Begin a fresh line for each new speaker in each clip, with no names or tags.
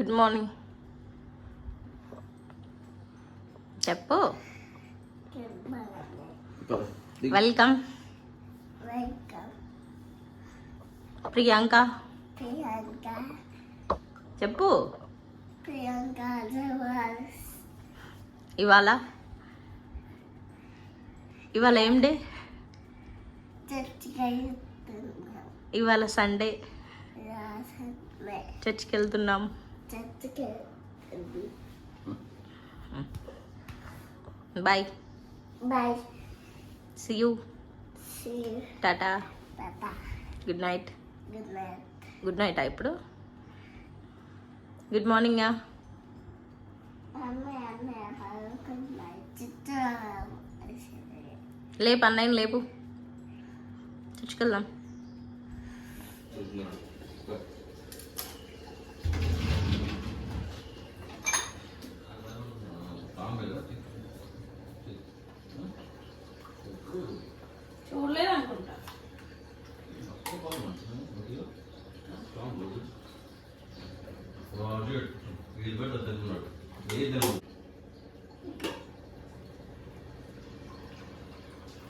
Good morning చెప్పు. Welcome Priyanka. చెప్పు. ఇవాళ? ఇవాళ ఏం డే? ఇవాళ సండే. చర్చ్కి వెళ్తున్నాం.
చర్చికి వెళ్తుంది
bye
bye
see you
see
Tata
Tata
good night
good night
good నైటా ఇప్పుడు? గుడ్ మార్నింగా
పడుకున్నాయి చిత్రం
లేపు అన్నయ్య లేపు. చర్చ్కి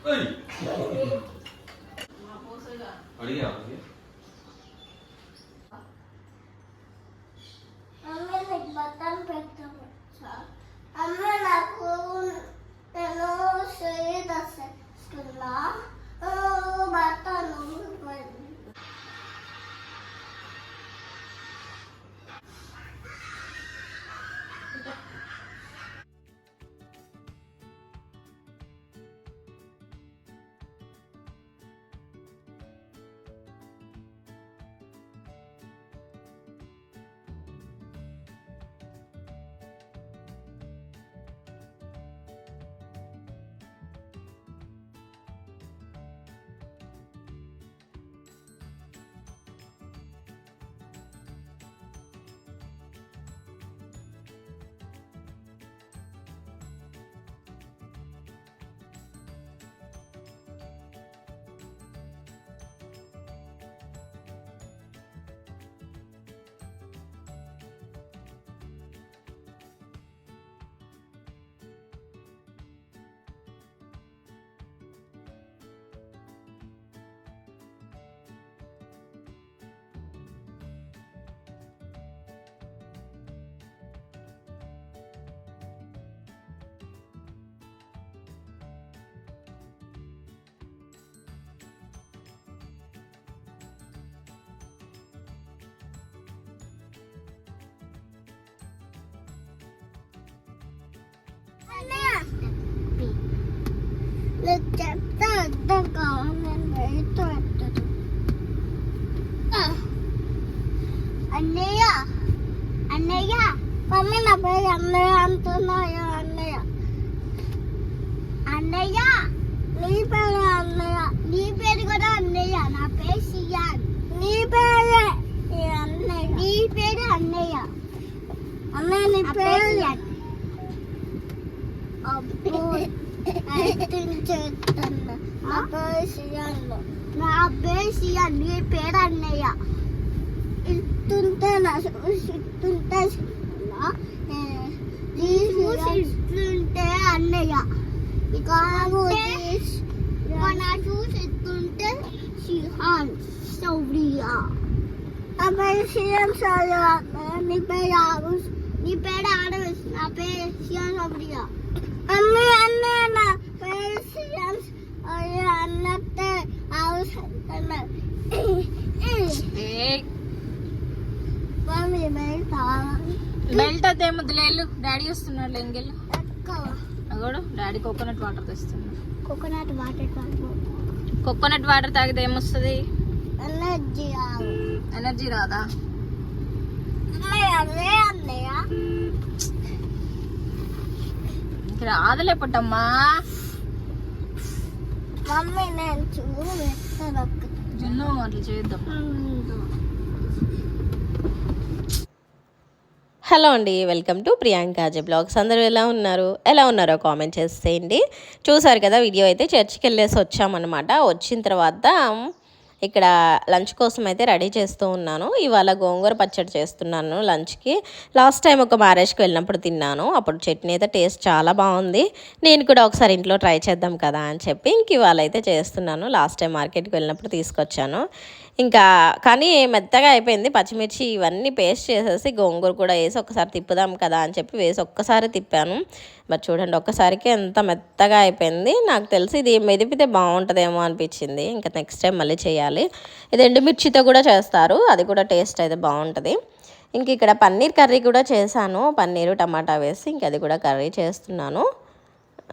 어이. 어리게 안 돼? చెప్తే అర్థం కావాలి నేను బయట పెట్టదు అన్నయ్య అన్నయ్య మమ్మీ నా పేరు అన్నయ్య. అంటున్నాయో అన్నయ్య అన్నయ్య నీ పేరు అన్నయ్య. నీ పేరు కూడా అన్నయ్య నా పేరు సియాన్ నీ పేరే అన్నయ్య నీ పేరు అన్నయ్య. అన్నయ్య. నీ పేరు అబ్బో యాక్టింగ్ నా పేరు నా పేరు సియాన్ నీ పేరు అన్నయ్య ఇస్తుంటే ఇస్తుంటే నీ ఇస్తుంటే అన్నయ్య ఇక మన చూసి ఇస్తుంటే సిహాన్ సౌరియా నా పేరు సియాన్ సౌరియా నీ పేరు నీ పేరు ఆడవేసి నా పేరు సియాన్ సౌరియా అన్నీ అన్నట్టే మమ్మీ కావాలి
బెల్ట్ అదే ముద్దులేళ్ళు డాడీ వస్తున్నాడు
ఎక్కువ
అగోడు డాడీ కోకోనట్ వాటర్ తెస్తున్నాడు.
కోకోనట్ వాటర్ తాగు.
కోకోనట్ వాటర్ తాగితే ఏమొస్తుంది?
ఎనర్జీ
ఎనర్జీ రాదా?
అన్నయ్య
రాదులే పుట్టమ్మా.
మమ్మీ నేను చూడు ఎక్కడ
జున్ను అట్లా చేద్దాం హలో అండి వెల్కమ్ టు ప్రియాంకాజీ బ్లాగ్స్. అందరూ ఎలా ఉన్నారు? ఎలా ఉన్నారో కామెంట్ చేసేయండి. చూసారు కదా వీడియో అయితే చర్చికి వెళ్ళేసి వచ్చామన్నమాట. వచ్చిన తర్వాత ఇక్కడ లంచ్ కోసం అయితే రెడీ చేస్తూ ఉన్నాను. ఇవాళ గోంగూర పచ్చడి చేస్తున్నాను లంచ్కి. లాస్ట్ టైం ఒక మ్యారేజ్కి వెళ్ళినప్పుడు తిన్నాను. అప్పుడు చట్నీ అయితే టేస్ట్ చాలా బాగుంది. నేను కూడా ఒకసారి ఇంట్లో ట్రై చేద్దాం కదా అని చెప్పి ఇంక ఇవాళ అయితే చేస్తున్నాను. లాస్ట్ టైం మార్కెట్కి వెళ్ళినప్పుడు తీసుకొచ్చాను. ఇంకా కానీ మెత్తగా అయిపోయింది. పచ్చిమిర్చి ఇవన్నీ పేస్ట్ చేసేసి గోంగూర కూడా వేసి ఒక్కసారి తిప్పుదాం కదా అని చెప్పి వేసి ఒక్కసారి తిప్పాను. మరి చూడండి ఒక్కసారికి ఎంత మెత్తగా అయిపోయింది. నాకు తెలిసి ఇది మెదిపితే బాగుంటుందేమో అనిపించింది. ఇంకా నెక్స్ట్ టైం మళ్ళీ చేయాలి. ఇది ఎండుమిర్చితో కూడా చేస్తారు. అది కూడా టేస్ట్ అయితే బాగుంటుంది. ఇంక ఇక్కడ పన్నీర్ కర్రీ కూడా చేశాను. పన్నీరు టమాటా వేసి ఇంక అది కూడా కర్రీ చేస్తున్నాను.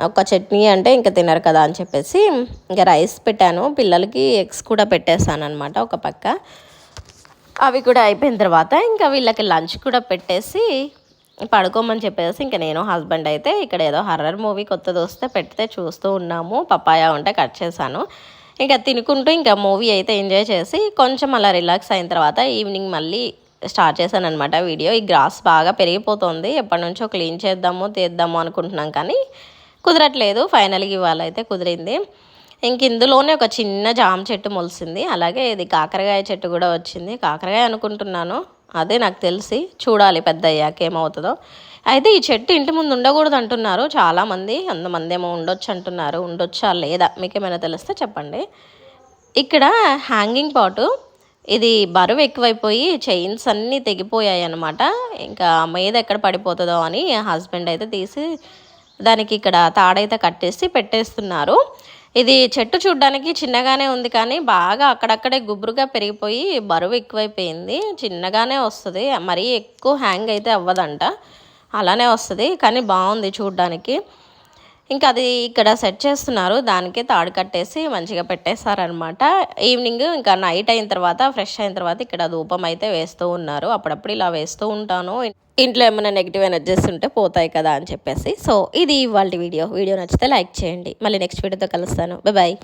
ఒక చట్నీ అంటే ఇంకా తినరు కదా అని చెప్పేసి ఇంకా రైస్ పెట్టాను. పిల్లలకి ఎగ్స్ కూడా పెట్టేశాను అనమాట ఒక పక్క. అవి కూడా అయిపోయిన తర్వాత ఇంకా వీళ్ళకి లంచ్ కూడా పెట్టేసి పడుకోమని చెప్పేసి ఇంకా నేను హస్బెండ్ అయితే ఇక్కడ ఏదో హర్రర్ మూవీ కొత్తది వస్తే పెడితే చూస్తూ ఉన్నాము. పపాయ ఉంటే కట్ చేశాను. ఇంకా తినుకుంటూ ఇంకా మూవీ అయితే ఎంజాయ్ చేసి కొంచెం అలా రిలాక్స్ అయిన తర్వాత ఈవినింగ్ మళ్ళీ స్టార్ట్ చేశాను అనమాట వీడియో. ఈ గ్రాస్ బాగా పెరిగిపోతుంది. ఎప్పటి నుంచో క్లీన్ చేద్దాము తీద్దాము అనుకుంటున్నాం కానీ కుదరట్లేదు. ఫైనల్గా ఇవాళ అయితే కుదిరింది. ఇంక ఇందులోనే ఒక చిన్న జామ చెట్టు మొలిసింది. అలాగే ఇది కాకరకాయ చెట్టు కూడా వచ్చింది. కాకరకాయ అనుకుంటున్నాను. అదే నాకు తెలిసి చూడాలి పెద్ద అయ్యాక ఏమవుతుందో. అయితే ఈ చెట్టు ఇంటి ముందు ఉండకూడదు అంటున్నారు. చాలామంది అంతమంది ఏమో ఉండొచ్చు అంటున్నారు. ఉండొచ్చా లేదా మీకేమైనా తెలిస్తే చెప్పండి. ఇక్కడ హ్యాంగింగ్ పాటు ఇది బరువు ఎక్కువైపోయి చైన్స్ అన్నీ తెగిపోయాయి అనమాట ఇంకా మీద ఎక్కడ పడిపోతుందో అని హస్బెండ్ అయితే తీసి దానికి ఇక్కడ తాడైతే కట్టేసి పెట్టేస్తున్నారు. ఇది చెట్టు చూడ్డానికి చిన్నగానే ఉంది కానీ బాగా అక్కడక్కడే గుబురుగా పెరిగిపోయి బరువు ఎక్కువైపోయింది. చిన్నగానే వస్తుంది. మరీ ఎక్కువ హ్యాంగ్ అయితే అవ్వదంట. అలానే వస్తుంది. కానీ బాగుంది చూడ్డానికి. ఇంకా అది ఇక్కడ సెట్ చేస్తున్నారు. దానికే తాడు కట్టేసి మంచిగా పెట్టేశారనమాట ఈవినింగ్ ఇంకా నైట్ అయిన తర్వాత ఫ్రెష్ అయిన తర్వాత ఇక్కడ ధూపం అయితే వేస్తూ ఉన్నారు. అప్పుడప్పుడు ఇలా వేస్తూ ఉంటాను. ఇంట్లో ఏమైనా నెగిటివ్ ఎనర్జీస్ ఉంటే పోతాయి కదా అని చెప్పేసి. సో ఇది ఇవాళ వీడియో. వీడియో నచ్చితే లైక్ చేయండి. మళ్ళీ నెక్స్ట్ వీడియోతో కలుస్తాను. బాయ్